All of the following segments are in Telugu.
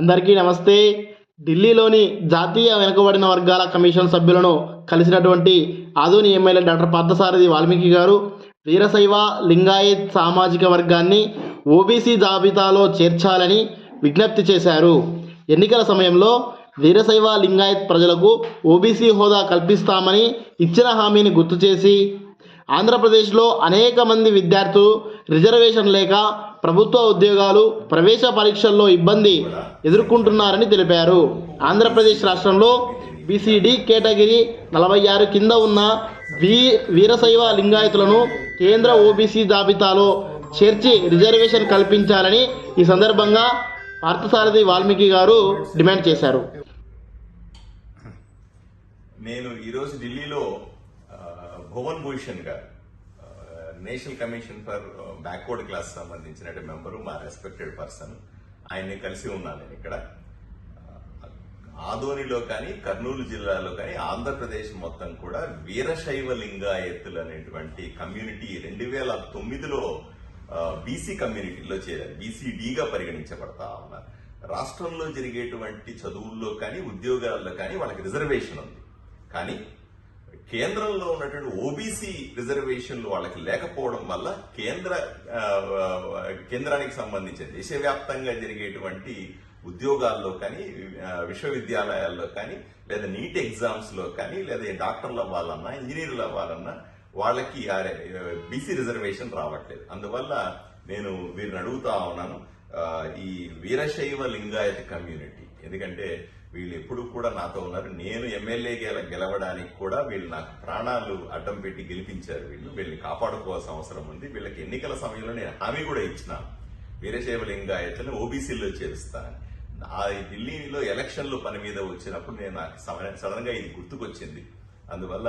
అందరికీ నమస్తే. ఢిల్లీలోని జాతీయ వెనుకబడిన వర్గాల కమిషన్ సభ్యులను కలిసినటువంటి ఆధుని ఎమ్మెల్యే డాక్టర్ పార్థసారథి వాల్మీకి గారు వీరశైవ లింగాయత్ సామాజిక వర్గాన్ని ఓబీసీ జాబితాలో చేర్చాలని విజ్ఞప్తి చేశారు. ఎన్నికల సమయంలో వీరశైవ లింగాయత్ ప్రజలకు ఓబీసీ హోదా కల్పిస్తామని ఇచ్చిన హామీని గుర్తు చేసి ఆంధ్రప్రదేశ్లో అనేక మంది విద్యార్థులు రిజర్వేషన్ లేక ప్రభుత్వ ఉద్యోగాలు ప్రవేశ పరీక్షల్లో ఇబ్బంది ఎదుర్కొంటున్నారని తెలిపారు. ఆంధ్రప్రదేశ్ రాష్ట్రంలో బీసీడీ కేటగిరీ నలభై ఆరు కింద ఉన్న వీ వీరశైవ లింగాయతులను కేంద్ర ఓబీసీ జాబితాలో చేర్చి రిజర్వేషన్ కల్పించాలని ఈ సందర్భంగా పార్థసారథి వాల్మీకి గారు డిమాండ్ చేశారు. నేను ఈరోజు ఢిల్లీలో భువన్ భూషణ్ గారు national commission for backward class సంబంధించిన మెంబరు మా రెస్పెక్టెడ్ పర్సన్. ఆయన్ని కలిసి ఉన్నాను నేను ఇక్కడ. ఆదోనిలో కానీ కర్నూలు జిల్లాలో కానీ ఆంధ్రప్రదేశ్ మొత్తం కూడా వీరశైవ లింగాయత్తులు అనేటువంటి కమ్యూనిటీ రెండు వేల తొమ్మిదిలో బీసీ కమ్యూనిటీలో చేరారు. బీసీడీగా పరిగణించబడతా ఉన్నారు. రాష్ట్రంలో జరిగేటువంటి చదువుల్లో కానీ ఉద్యోగాల్లో కానీ వాళ్ళకి రిజర్వేషన్ ఉంది. కానీ కేంద్రంలో ఉన్నటువంటి ఓబీసీ రిజర్వేషన్లు వాళ్ళకి లేకపోవడం వల్ల కేంద్ర కేంద్రానికి సంబంధించిన దేశవ్యాప్తంగా జరిగేటువంటి ఉద్యోగాల్లో కానీ విశ్వవిద్యాలయాల్లో కానీ లేదా నీట్ ఎగ్జామ్స్లో కానీ లేదా డాక్టర్లు అవ్వాలన్నా ఇంజనీర్లు అవ్వాలన్నా వాళ్ళకి బీసీ రిజర్వేషన్ రావట్లేదు. అందువల్ల నేను వీరిని అడుగుతా ఉన్నాను ఈ వీరశైవ లింగాయత కమ్యూనిటీ. ఎందుకంటే వీళ్ళు ఎప్పుడు కూడా నాతో ఉన్నారు. నేను ఎమ్మెల్యే గెలవడానికి కూడా వీళ్ళు నాకు ప్రాణాలు అడ్డం పెట్టి గెలిపించారు వీళ్ళు. వీళ్ళని కాపాడుకోవాల్సిన అవసరం ఉంది. వీళ్ళకి ఎన్నికల సమయంలో నేను హామీ కూడా ఇచ్చిన. వీరశైవ లింగాయతను ఓబీసీలో చేరుస్తానని ఆ ఢిల్లీలో ఎలక్షన్లు పని మీద వచ్చినప్పుడు నేను నాకు సడన్గా ఇది గుర్తుకొచ్చింది. అందువల్ల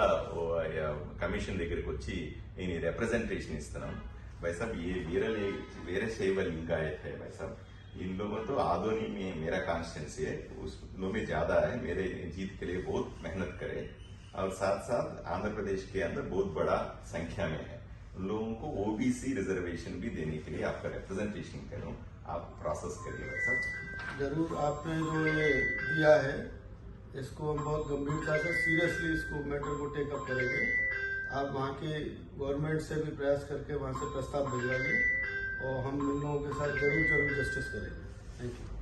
కమిషన్ దగ్గరికి వచ్చి నేను రిప్రజెంటేషన్ ఇస్తున్నాను. వైసాబ్ ఏ వీరలే వీరశైవలింగాయత్ వైసాబ్ इन लोगों तो आदोनी में मेरा कॉन्स्टिट्यूंसी है, उस में ज़्यादा है, मेरे जीत के लिए बहुत मेहनत करे। और साथ साथ आंध्र प्रदेश के अंदर बहुत बड़ा संख्या में है। उन लोगों को ओबीसी रिजर्वेशन भी देने के लिए आपका रिप्रेजेंटेशन करूँ, आप प्रोसेस करिए साहब ज़रूर, आपने जो ये दिया है, इसको हम बहुत गंभीरता से सीरियसली इसको मैटर को टेकअप करेंगे। आप वहाँ के गवर्नमेंट से भी प्रयास करके वहाँ से प्रस्ताव भिजवाइए। और हम लोगों के साथ ज़रूर ज़रूर जस्टिस करेंगे। Thank you